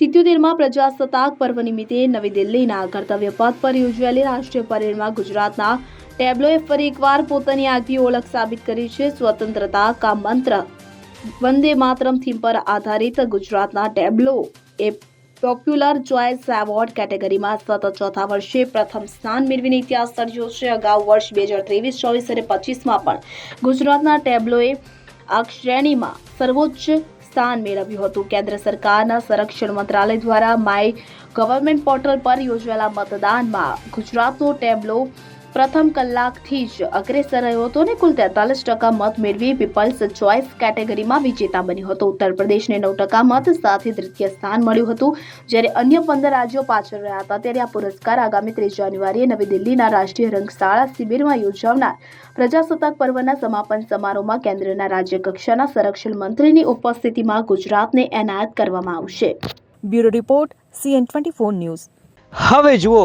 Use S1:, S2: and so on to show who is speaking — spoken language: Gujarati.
S1: સિત્યોતેરમાં પ્રજાસત્તાક પર્વ નિમિત્તે નવી દિલ્હીના કર્તવ્ય પથ પર યોજાયેલી રાષ્ટ્રીય પરેડમાં ગુજરાતના ટેબ્લોએ ફરી એકવાર પોતાની આગવી ઓળખ સાબિત કરી છે સ્વતંત્રતા કા મંત્ર. વંદે માતરમ થીમ પર આધારિત ગુજરાતના ટેબ્લો એ પોપ્યુલર ચોઇસ એવોર્ડ કેટેગરીમાં સતત ચોથા વર્ષે પ્રથમ સ્થાન મેળવીને ઇતિહાસ સર્જ્યો છે. અગાઉ વર્ષ બે હજાર ત્રેવીસ, ચોવીસ અને પચીસમાં પણ ગુજરાતના ટેબ્લોએ આ શ્રેણીમાં સર્વોચ્ચ સ્થાન મેળવ્યું હતું. કેન્દ્ર સરકારના સંરક્ષણ મંત્રાલય દ્વારા માય ગવર્મેન્ટ પોર્ટલ પર યોજાયેલા મતદાનમાં ગુજરાતનો ટેબ્લો પ્રથમ કલાકથી જ અગ્રેસર રહ્યો હતો અને કુલ તેતાલીસ ટકા મત મેળવી પીપલ્સ ચોઇસ કેટેગરીમાં વિજેતા બન્યો હતો. ઉત્તર પ્રદેશને નવ ટકા મત સાથે તૃતીય સ્થાન મળ્યું હતું. જ્યારે અન્ય પંદર રાજ્યો પાછળ રહ્યા હતા ત્યારે આ પુરસ્કાર આગામી ત્રીસ જાન્યુઆરીએ નવી દિલ્હીના રાષ્ટ્રીય રંગશાળા શિબિરમાં યોજાનાર પ્રજાસત્તાક પર્વના સમાપન સમારોહમાં કેન્દ્રના રાજ્ય કક્ષાના સંરક્ષણ મંત્રીની ઉપસ્થિતિમાં ગુજરાતને એનાયત કરવામાં આવશે.
S2: Bureau report CN twenty four news.
S3: હવે જુઓ